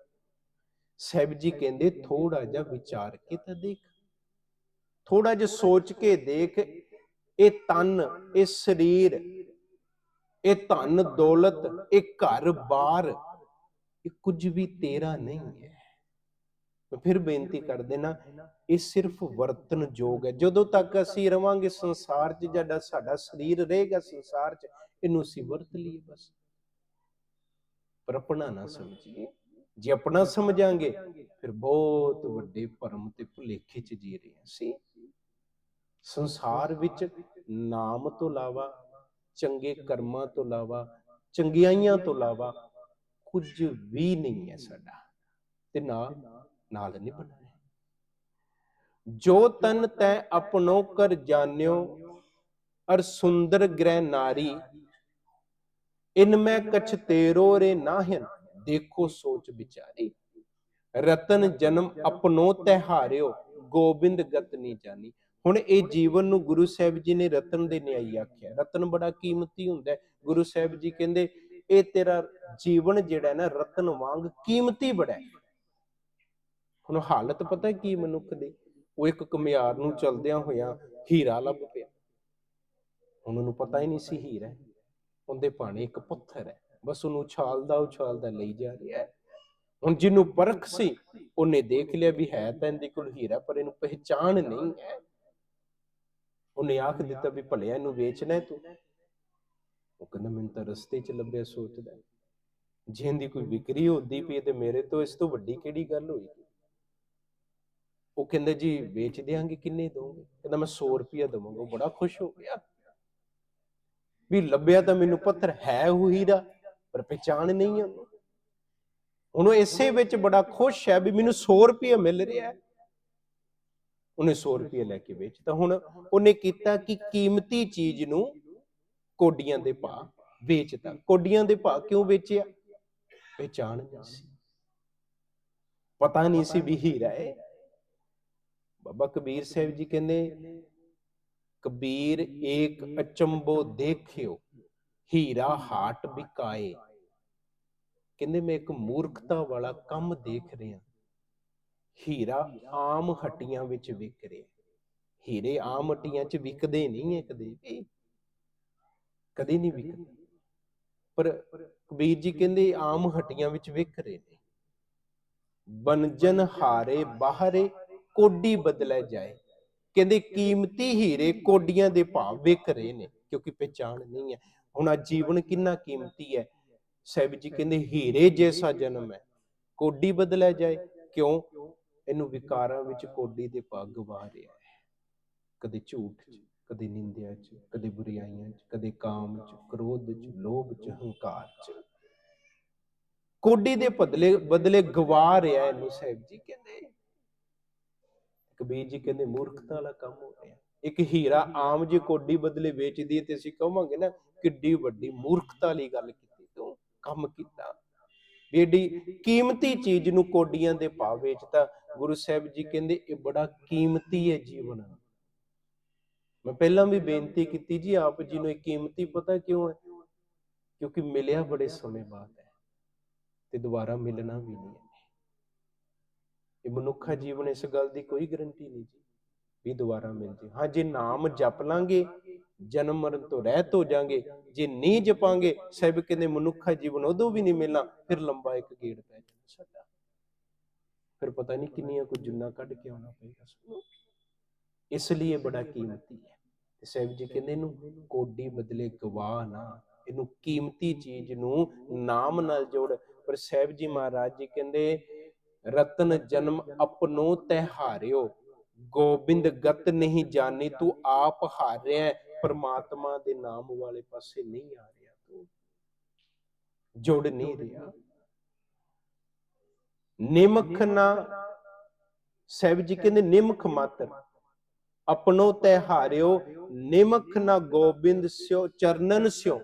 ਸਾਹਿਬ ਜੀ ਕਹਿੰਦੇ ਥੋੜਾ ਜਿਹਾ ਵਿਚਾਰ ਕੇ ਤਾਂ ਦੇਖ। ਥੋੜਾ ਜਿਹਾ ਸੋਚ ਕੇ ਦੇਖ। ਇਹ ਤਨ, ਇਹ ਸਰੀਰ, ਇਹ ਧਨ, ਦੌਲਤ, ਇਹ ਘਰ ਬਾਰ ਇਹ ਕੁਝ ਵੀ ਤੇਰਾ ਨਹੀਂ ਹੈ। ਮੈਂ ਫਿਰ ਬੇਨਤੀ ਕਰ ਦੇਣਾ, ਇਹ ਸਿਰਫ ਵਰਤਨ ਯੋਗ ਹੈ। ਜਦੋਂ ਤੱਕ ਅਸੀਂ ਰਵਾਂਗੇ ਸੰਸਾਰ 'ਚ ਜਿਹੜਾ ਸਾਡਾ ਸਰੀਰ ਰਹੇਗਾ ਸੰਸਾਰ 'ਚ, ਇਹਨੂੰ ਅਸੀਂ ਵਰਤ ਲਈਏ ਬਸ। ਪਰ ਆਪਣਾ ਨਾ ਸਮਝੀਏ। ਜੇ ਆਪਣਾ ਸਮਝਾਂਗੇ, ਫਿਰ ਬਹੁਤ ਵੱਡੇ ਭਰਮ ਤੇ ਭੁਲੇਖੇ 'ਚ ਜੀ ਰਹੇ ਹਾਂ ਅਸੀਂ। ਸੰਸਾਰ ਵਿੱਚ ਨਾਮ ਤੋਂ ਇਲਾਵਾ, ਚੰਗੇ ਕਰਮਾਂ ਤੋਂ ਇਲਾਵਾ, ਚੰਗਿਆਈਆਂ ਤੋਂ ਇਲਾਵਾ ਕੁਝ ਵੀ ਨਹੀਂ ਹੈ ਸਾਡਾ। ਤੇ ਨਾ ਨਾਲ ਨਹੀਂ ਬਣਨਾ ਜੋ ਤਨ ਤੈ ਆਪਣੋ ਕਰ ਜਾਣਿਓ ਅਰ ਸੁੰਦਰ ਗ੍ਰਹਿ ਨਾਰੀ ਇਨ ਮੈਂ ਕਛ ਤੇਰੋ ਰੇ ਨਾਹਨ ਦੇਖੋ ਸੋਚ ਵਿਚਾਰੀ। ਰਤਨ ਜਨਮ ਆਪਣੋ ਤੈ ਹਾਰਿਓ ਗੋਬਿੰਦ ਗਤ ਨਹੀਂ ਜਾਣੀ। ਹੁਣ ਇਹ ਜੀਵਨ ਨੂੰ ਗੁਰੂ ਸਾਹਿਬ ਜੀ ਨੇ ਰਤਨ ਦੇ ਨਿਆਈ ਆਖਿਆ। ਰਤਨ ਬੜਾ ਕੀਮਤੀ ਹੁੰਦਾ ਹੈ। ਗੁਰੂ ਸਾਹਿਬ ਜੀ ਕਹਿੰਦੇ ਇਹ ਤੇਰਾ ਜੀਵਨ ਜਿਹੜਾ ਹੈ ਨਾ ਰਤਨ ਵਾਂਗ ਕੀਮਤੀ ਬੜਾ ਹੈ। ਹੁਣ ਹਾਲਤ ਪਤਾ ਕੀ ਮਨੁੱਖ ਦੀ? ਉਹ ਇੱਕ ਕਮਿਆਰ ਨੂੰ ਚਲਦਿਆਂ ਹੋਇਆਂ ਹੀਰਾ ਲੱਭ ਪਿਆ। ਉਹਨਾਂ ਨੂੰ ਪਤਾ ਹੀ ਨਹੀਂ ਸੀ ਹੀਰਾ ਹੈ। ਉਹਦੇ ਭਾਣੇ ਇੱਕ ਪੱਥਰ ਹੈ। ਬਸ ਉਹਨੂੰ ਉਛਾਲਦਾ ਉਛਾਲਦਾ ਲਈ ਜਾ ਰਿਹਾ ਹੈ। ਹੁਣ ਜਿਹਨੂੰ ਪਰਖ ਸੀ, ਉਹਨੇ ਦੇਖ ਲਿਆ ਵੀ ਹੈ ਤਾਂ ਇਹਦੇ ਕੋਲ ਹੀਰਾ, ਪਰ ਇਹਨੂੰ ਪਹਿਚਾਣ ਨਹੀਂ ਹੈ। ਉਹਨੇ ਆਖ ਦਿੱਤਾ ਵੀ ਭਲਿਆ ਇਹਨੂੰ ਵੇਚਣਾ ਹੈ ਤੂੰ। ਉਹ ਕਹਿੰਦਾ, ਮੈਨੂੰ ਤਾਂ ਰਸਤੇ 'ਚ ਲੱਭਿਆ ਸੋਚਦਾ ਹੈ। ਜੇ ਇਹਦੀ ਕੋਈ ਵਿਕਰੀ ਹੁੰਦੀ ਪਈ ਤੇ ਮੇਰੇ ਤੋਂ ਇਸ ਤੋਂ ਵੱਡੀ ਕਿਹੜੀ ਗੱਲ ਹੋਈ ਉਹ ਕਹਿੰਦਾ ਜੀ ਵੇਚ ਦਿਆਂਗੇ ਕਿੰਨੇ ਦੋਗੇ? ਕਹਿੰਦਾ ਮੈਂ 100 ਰੁਪਇਆ ਦਵਾਂਗਾ। ਉਹ ਬੜਾ ਖੁਸ਼ ਹੋ ਗਿਆ। ਵੀ ਲੱਭਿਆ ਤਾਂ ਮੈਨੂੰ ਪੱਥਰ ਹੈ ਉਹ ਹੀਰਾ ਪਰ ਪਛਾਣ ਨਹੀਂ ਉਹਨੂੰ। ਉਹਨੂੰ ਇਸੇ ਵਿੱਚ ਬੜਾ ਖੁਸ਼ ਹੈ ਵੀ ਮੈਨੂੰ 100 ਰੁਪਇਆ ਮਿਲ ਰਿਹਾ ਉਹਨੇ 100 ਰੁਪਏ ਲੈ ਕੇ ਵੇਚਤਾ ਹੁਣ ਉਹਨੇ ਕੀਤਾ ਕਿ ਕੀਮਤੀ ਚੀਜ਼ ਨੂੰ ਕੋਡੀਆਂ ਦੇ ਭਾਅ ਵੇਚਤਾ। ਕੋਡੀਆਂ ਦੇ ਭਾਅ ਕਿਉਂ ਵੇਚਿਆ? ਪਹਿਚਾਣ ਨਹੀਂ ਸੀ। ਪਤਾ ਨਹੀਂ ਸੀ ਵੀ ਹੀਰਾ ਹੈ। ਬਾਬਾ ਕਬੀਰ ਸਾਹਿਬ ਜੀ ਕਹਿੰਦੇ ਕਬੀਰ ਏਕ ਅਚੰਬੋ ਦੇਖਿਓ ਹੀਰਾ ਹਾਟ ਬਿਕਾਏ ਕਹਿੰਦੇ ਮੈਂ ਇੱਕ ਮੂਰਖਤਾ ਵਾਲਾ ਕੰਮ ਦੇਖ ਰਿਹਾ। ਹੀਰਾ ਆਮ ਹੱਟੀਆਂ ਵਿੱਚ ਵਿਕ ਰਿਹਾ। ਹੀਰੇ ਆਮ ਹੱਟੀਆਂ 'ਚ ਵਿਕਦੇ ਨਹੀਂ ਹੈ ਕਦੇ ਵੀ। ਕਦੇ ਨਹੀਂ ਵਿਕਦੇ। ਪਰ ਕਬੀਰ ਜੀ ਕਹਿੰਦੇ ਆਮ ਹੱਟੀਆਂ ਵਿੱਚ ਵਿਕ ਰਹੇ ਨੇ। ਬਨਜਨ ਹਾਰੇ ਬਾਹਰੇ ਕੋਡੀ ਬਦਲਿਆ ਜਾਏ। ਕਹਿੰਦੇ ਕੀਮਤੀ ਹੀਰੇ ਕੋਡੀਆਂ ਦੇ ਭਾਅ ਵਿਕ ਰਹੇ ਨੇ, ਕਿਉਂਕਿ ਪਹਿਚਾਣ ਨਹੀਂ ਹੈ। ਹੁਣ ਆ ਜੀਵਨ ਕਿੰਨਾ ਕੀਮਤੀ ਹੈ। ਸਾਹਿਬ ਜੀ ਕਹਿੰਦੇ ਹੀਰੇ ਜੈਸਾ ਜਨਮ ਹੈ। ਕੋਡੀ ਬਦਲਿਆ ਜਾਏ, ਕਿਉਂ? ਇਹਨੂੰ ਵਿਕਾਰਾਂ ਵਿੱਚ ਕੋਡੀ ਦੇ ਭਾਅ ਗਵਾ ਰਿਹਾ ਹੈ। ਕਦੇ ਝੂਠ 'ਚ, ਕਦੇ ਨਿੰਦਿਆ 'ਚ, ਕਦੇ ਬੁਰਾਈਆਂ 'ਚ, ਕਦੇ ਕਾਮ 'ਚ, ਕ੍ਰੋਧ 'ਚ, ਲੋਭ 'ਚ, ਹੰਕਾਰ 'ਚ। ਕੋਡੀ ਦੇ ਬਦਲੇ ਬਦਲੇ ਗਵਾ ਰਿਹਾ ਇਹਨੂੰ ਸਾਹਿਬ ਜੀ ਕਹਿੰਦੇ। ਕਬੀਰ ਜੀ ਕਹਿੰਦੇ ਮੂਰਖਤਾ ਵਾਲਾ ਕੰਮ ਹੋ ਰਿਹਾ ਇੱਕ ਹੀਰਾ ਆਮ ਜੇ ਕੋਡੀ ਬਦਲੇ ਵੇਚਦੀ ਹੈ ਤੇ ਅਸੀਂ ਕਹਾਂਗੇ ਨਾ, ਕਿੱਡੀ ਵੱਡੀ ਮੂਰਖਤਾ ਵਾਲੀ ਗੱਲ ਕੀਤੀ, ਤੂੰ ਕੰਮ ਕੀਤਾ। ਵੀ ਕੀਮਤੀ ਚੀਜ਼ ਨੂੰ ਕੋਡੀਆਂ ਦੇ ਭਾਅ ਵੇਚਤਾ। ਗੁਰੂ ਸਾਹਿਬ ਜੀ ਕਹਿੰਦੇ, ਇਹ ਬੜਾ ਕੀਮਤੀ ਹੈ ਜੀਵਨ। ਮੈਂ ਪਹਿਲਾਂ ਵੀ ਬੇਨਤੀ ਕੀਤੀ ਜੀ, ਆਪ ਜੀ ਨੂੰ ਇਹ ਕੀਮਤੀ ਪਤਾ ਕਿਉਂ ਹੈ? ਕਿਉਂਕਿ ਮਿਲਿਆ ਬੜੇ ਸਮੇਂ ਬਾਅਦ ਹੈ ਤੇ ਦੁਬਾਰਾ ਮਿਲਣਾ ਵੀ ਨਹੀਂ ਹੈ। ਇਹ ਮਨੁੱਖਾ ਜੀਵਨ ਇਸ ਗੱਲ ਦੀ ਕੋਈ ਗਰੰਟੀ ਨਹੀਂ ਜੀ ਵੀ ਦੁਬਾਰਾ ਮਿਲ ਜੇ। ਹਾਂ, ਜੇ ਨਾਮ ਜਪ ਲਾਂਗੇ, ਜਨਮ ਮਰਨ ਤੋਂ ਰਹਿਤ ਹੋ ਜਾਾਂਗੇ, ਜੇ ਨਹੀਂ ਜਪਾਂਗੇ, ਸਾਹਿਬ ਕਹਿੰਦੇ ਮਨੁੱਖਾ ਜੀਵਨ ਉਦੋਂ ਵੀ ਨਹੀਂ ਮਿਲਣਾ, ਫਿਰ ਲੰਬਾ ਇੱਕ ਗੇੜ ਪੈ ਜਾਣਾ ਸਾਡਾ। ਫਿਰ ਪਤਾ ਨਹੀਂ ਕਿੰਨੀਆਂ ਕੁ ਜੁਨਾ ਕੱਢ ਕੇ ਆਉਣਾ ਪਏਗਾ ਸਾਨੂੰ। ਇਸ ਲਈ ਇਹ ਬੜਾ ਕੀਮਤੀ ਹੈ। ਤੇ ਸਾਹਿਬ ਜੀ ਕਹਿੰਦੇ ਇਹਨੂੰ ਕੋਡੀ ਬਦਲੇ ਗਵਾ ਨਾ, ਇਹਨੂੰ ਕੀਮਤੀ ਚੀਜ਼ ਨੂੰ ਨਾਮ ਨਾਲ ਜੋੜ। ਪਰ ਸਾਹਿਬ ਜੀ ਮਹਾਰਾਜ ਜੀ ਕਹਿੰਦੇ ਰਤਨ ਜਨਮ ਆਪਣੋ ਤੈ ਹਾਰਿਓ। ਗੋਬਿੰਦ ਗਤ ਨਹੀਂ ਜਾਣੀ ਤੂੰ ਆਪ ਹਾਰਿਆ ਹੈ, ਪਰਮਾਤਮਾ ਦੇ ਨਾਮ ਵਾਲੇ ਪਾਸੇ ਨਹੀਂ ਆ ਰਿਹਾ ਤੂੰ। ਜੁੜ ਨਹੀਂ ਰਿਹਾ। ਨਿਮਖ ਨਾ ਸਾਹਿਬ ਜੀ ਕਹਿੰਦੇ ਨਿਮਖ ਮਾਤਰ। ਆਪਣੋ ਤੈ ਹਾਰਿਓ ਨਿਮਖ ਨਾ ਗੋਬਿੰਦ ਸਿਓ ਚਰਨਨ ਸਿਓ।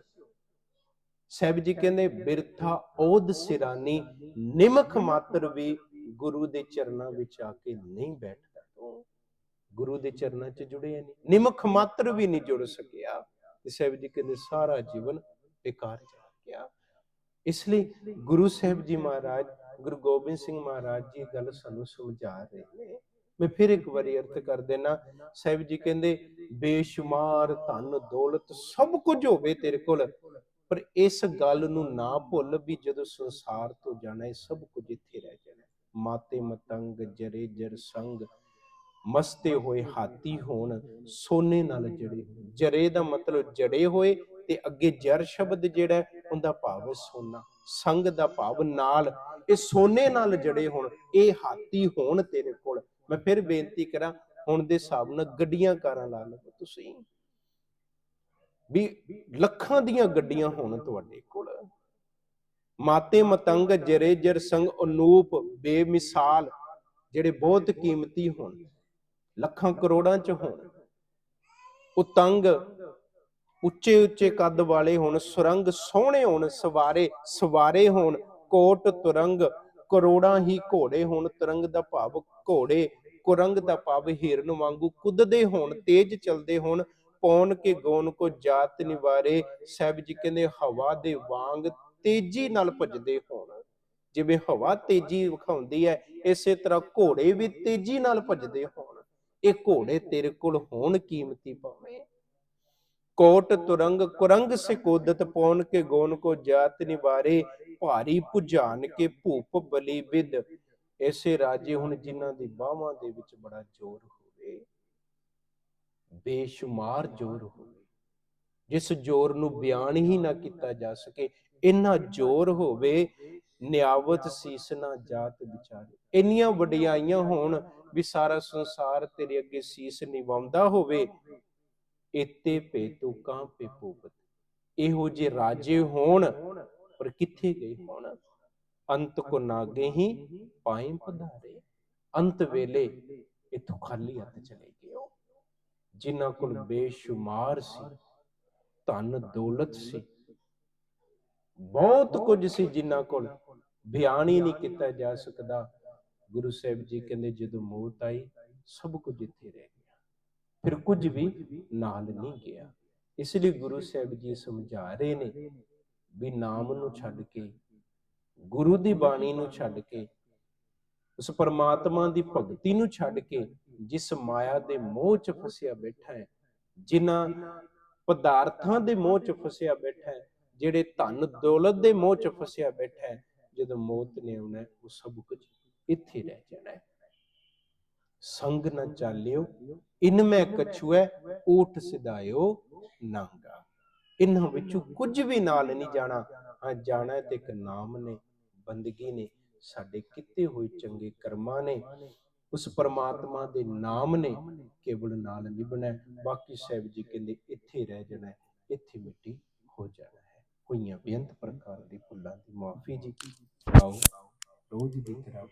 ਸਾਹਿਬ ਜੀ ਕਹਿੰਦੇ ਬਿਰਥਾ ਓਦ ਸਿਰਾਨੀ ਨਿਮਖ ਮਾਤਰ ਵੀ ਗੁਰੂ ਦੇ ਚਰਨਾਂ ਵਿੱਚ ਆ ਕੇ ਨਹੀਂ ਬੈਠਦਾ ਤੂੰ ਗੁਰੂ ਦੇ ਚਰਨਾਂ 'ਚ ਜੁੜਿਆ ਨਹੀਂ ਨਿਮਖ ਮਾਤਰ ਵੀ ਨਹੀਂ ਜੁੜ ਸਕਿਆ। ਤੇ ਸਾਹਿਬ ਜੀ ਕਹਿੰਦੇ ਸਾਰਾ ਜੀਵਨ ਬੇਕਾਰ ਜਾ ਗਿਆ। ਇਸ ਲਈ ਗੁਰੂ ਸਾਹਿਬ ਜੀ ਮਹਾਰਾਜ ਗੁਰੂ ਗੋਬਿੰਦ ਸਿੰਘ ਮਹਾਰਾਜ ਜੀ ਇਹ ਗੱਲ ਸਾਨੂੰ ਸਮਝਾ ਰਹੇ ਨੇ। ਮੈਂ ਫਿਰ ਇੱਕ ਵਾਰੀ ਅਰਥ ਕਰ ਦੇਣਾ। ਸਾਹਿਬ ਜੀ ਕਹਿੰਦੇ ਬੇਸ਼ੁਮਾਰ ਧਨ ਦੌਲਤ ਸਭ ਕੁਝ ਹੋਵੇ ਤੇਰੇ ਕੋਲ। ਪਰ ਇਸ ਗੱਲ ਨੂੰ ਨਾ ਭੁੱਲ ਵੀ ਜਦੋਂ ਸੰਸਾਰ ਤੋਂ ਜਾਣਾ ਇਹ ਸਭ ਕੁਝ ਇੱਥੇ ਰਹਿ ਜਾਣਾ। ਮਾਤੇ ਮਤੰਗ ਜਰੇ ਜਰ ਸੰਗ, ਮਸਤੇ ਹੋਏ ਹਾਥੀ ਹੋਣ, ਸੋਨੇ ਨਾਲ ਜੜੇ ਜਰੇ ਦਾ ਮਤਲਬ ਜੜੇ ਹੋਏ ਤੇ ਅੱਗੇ ਜਰ ਸ਼ਬਦ ਜਿਹੜਾ ਉਹਦਾ ਭਾਵ ਹੈ ਸੋਨਾ। ਸੰਗ ਦਾ ਭਾਵ ਨਾਲ, ਇਹ ਸੋਨੇ ਨਾਲ ਜੜੇ ਹੋਣ, ਇਹ ਹਾਥੀ ਹੋਣ ਤੇਰੇ ਕੋਲ। ਮੈਂ ਫਿਰ ਬੇਨਤੀ ਕਰਾਂ, ਹੁਣ ਦੇ ਹਿਸਾਬ ਨਾਲ ਗੱਡੀਆਂ ਕਾਰਾਂ ਲਾ ਲਓ ਤੁਸੀਂ। ਵੀ ਲੱਖਾਂ ਦੀਆਂ ਗੱਡੀਆਂ ਹੋਣ ਤੁਹਾਡੇ ਕੋਲ। ਮਾਤੇ ਮਤੰਗ ਜਰੇ ਜਰ ਸੰਗ ਅਨੂਪ ਬੇਮਿਸਾਲ, ਜਿਹੜੇ ਬਹੁਤ ਕੀਮਤੀ ਹੋਣ, ਲੱਖਾਂ ਕਰੋੜਾਂ ਚ ਹੋਣ। ਉਤੰਗ ਉੱਚੇ ਉੱਚੇ ਕੱਦ ਵਾਲੇ ਹੋਣ, ਸੁਰੰਗ ਸੋਹਣੇ ਹੋਣ, ਸਵਾਰੇ ਸਵਾਰੇ ਹੋਣ, ਕੋਟ ਤੁਰੰਗ ਕਰੋੜਾਂ ਹੀ ਘੋੜੇ ਹੋਣ, ਤੁਰੰਗ ਦਾ ਭਾਵ ਘੋੜੇ, ਕੁਰੰਗ ਦਾ ਭਾਵ ਹਿਰਨ ਵਾਂਗੂ ਕੁੱਦਦੇ ਹੋਣ, ਤੇਜ਼ ਚਲਦੇ ਹੋਣ, ਪੌਣ ਕੇ ਗੋਨ ਕੋ ਜਾਤ ਨਿਵਾਰੇ, ਸਾਹਿਬ ਜੀ ਕਹਿੰਦੇ ਹਵਾ ਦੇ ਵਾਂਗ ਤੇਜ਼ੀ ਨਾਲ ਭੱਜਦੇ ਹੋਣ। ਜਿਵੇਂ ਹਵਾ ਤੇਜ਼ੀ ਵਿਖਾਉਂਦੀ ਹੈ, ਇਸੇ ਤਰ੍ਹਾਂ ਘੋੜੇ ਵੀ ਤੇਜ਼ੀ ਨਾਲ ਭੱਜਦੇ ਹੋਣ। ਇਹ ਘੋੜੇ ਤੇਰੇ ਕੋਲ ਹੋਣ ਕੀਮਤੀ ਭਾਵੇਂ। ਕੋਟ ਤੁਰੰਗ ਕੁਰੰਗ ਸੇ ਪੌਣ ਕੇ ਗੋਨ ਕੋ ਜਾਤ ਨਿਵਾਰੇ, ਭਾਰੀ ਭੁਜਾਨ ਕੇ ਭੂਪ ਬਲੀ ਵਿਦ। ਐਸੇ ਰਾਜੇ ਹੁਣ ਜਿਨ੍ਹਾਂ ਦੀ ਬਾਹਾਂ ਦੇ ਵਿੱਚ ਬੜਾ ਜ਼ੋਰ ਹੋਵੇ। ਬੇਸ਼ੁਮਾਰ ਜ਼ੋਰ ਹੋਵੇ। ਜਿਸ ਜ਼ੋਰ ਨੂੰ ਬਿਆਨ ਹੀ ਨਾ ਕੀਤਾ ਜਾ ਸਕੇ, ਇੰਨਾ ਜ਼ੋਰ ਹੋਵੇ, ਨਿਆਵਤ ਸੀਸ ਨਾ ਜਾਤ ਵਿਚਾਰੇ। ਇੰਨੀਆਂ ਵਡਿਆਈਆਂ ਹੋਣ ਵੀ ਸਾਰਾ ਸੰਸਾਰ ਤੇਰੇ ਅੱਗੇ ਸੀਸ ਨਿਵਾਉਂਦਾ ਹੋਵੇ ਇਤੇ ਪੇ ਤੂੰ ਕਾਂ ਪੇ ਪੂਪਤ ਇਹੋ ਜੇ ਰਾਜੇ ਹੋਣ, ਪਰ ਕਿੱਥੇ ਗਏ ਹੋਣ? ਅੰਤ ਕੋ ਨਾਗੇ ਹੀ ਪਾਏ ਪਧਾਰੇ ਅੰਤ ਵੇਲੇ ਇਥੋਂ ਖਾਲੀ ਹੱਥ ਚਲੇ ਗਏ ਉਹ, ਜਿਨ੍ਹਾਂ ਕੋਲ ਬੇਸ਼ੁਮਾਰ ਸੀ। ਧਨ ਦੌਲਤ ਸੀ। ਬਹੁਤ ਕੁਝ ਸੀ ਜਿਨ੍ਹਾਂ ਕੋਲ। ਬਿਆਨ ਹੀ ਨਹੀਂ ਕੀਤਾ ਜਾ ਸਕਦਾ। ਗੁਰੂ ਸਾਹਿਬ ਜੀ ਕਹਿੰਦੇ ਜਦੋਂ ਮੌਤ ਆਈ ਸਭ ਕੁਝ ਇੱਥੇ ਰਹਿ ਗਿਆ। ਫਿਰ ਕੁਝ ਵੀ ਨਾਲ ਨਹੀਂ ਗਿਆ। ਇਸ ਲਈ ਗੁਰੂ ਸਾਹਿਬ ਜੀ ਸਮਝਾ ਰਹੇ ਨੇ ਵੀ ਨਾਮ ਨੂੰ ਛੱਡ ਕੇ ਗੁਰੂ ਦੀ ਬਾਣੀ ਨੂੰ ਛੱਡ ਕੇ ਉਸ ਪਰਮਾਤਮਾ ਦੀ ਭਗਤੀ ਨੂੰ ਛੱਡ ਕੇ ਜਿਸ ਮਾਇਆ ਦੇ ਮੋਹ 'ਚ ਫਸਿਆ ਬੈਠਾ ਹੈ ਜਿਨ੍ਹਾਂ ਪਦਾਰਥਾਂ ਦੇ ਮੋਹ 'ਚ ਫਸਿਆ ਬੈਠਾ ਹੈ, ਜਿਹੜੇ ਧਨ ਦੌਲਤ ਦੇ ਮੋਹ 'ਚ ਫਸਿਆ ਬੈਠਾ ਹੈ, ਜਦੋਂ ਮੌਤ ਨੇ ਆਉਣਾ ਉਹ ਸਭ ਕੁਝ ਇੱਥੇ ਰਹਿ ਜਾਣਾ ਹੈ। ਸੰਗ ਨਾ ਚਾਲਿਓ, ਇਨ ਮੈਂ ਕਛੂਐ, ਊਠ ਸਿਧਾਇਓ ਨਾਂਗਾ। ਇਨ੍ਹਾਂ ਵਿੱਚੋਂ ਕੁਝ ਵੀ ਨਾਲ ਨਹੀਂ ਜਾਣਾ, ਹਾਂ, ਜਾਣਾ ਤੇ ਇੱਕ ਨਾਮ ਨੇ, ਬੰਦਗੀ ਨੇ, ਸਾਡੇ ਕੀਤੇ ਹੋਏ ਚੰਗੇ ਕਰਮਾਂ ਨੇ ਉਸ ਪਰਮਾਤਮਾ ਦੇ ਨਾਮ ਨੇ ਕੇਵਲ ਨਾਲ ਨਿਭਣਾ ਹੈ। ਬਾਕੀ ਸਾਹਿਬ ਜੀ ਕਹਿੰਦੇ ਇੱਥੇ ਰਹਿ ਜਾਣਾ ਇੱਥੇ ਮਿੱਟੀ ਹੋ ਜਾਣਾ ਹੈ ਹੋਈਆਂ ਬੇਅੰਤ ਪ੍ਰਕਾਰ ਦੀ ਭੁੱਲਾਂ ਦੀ ਮਾਫੀ ਜੀ ਆਓ, ਰੋਜ਼ ਦੀ ਤਰ੍ਹਾਂ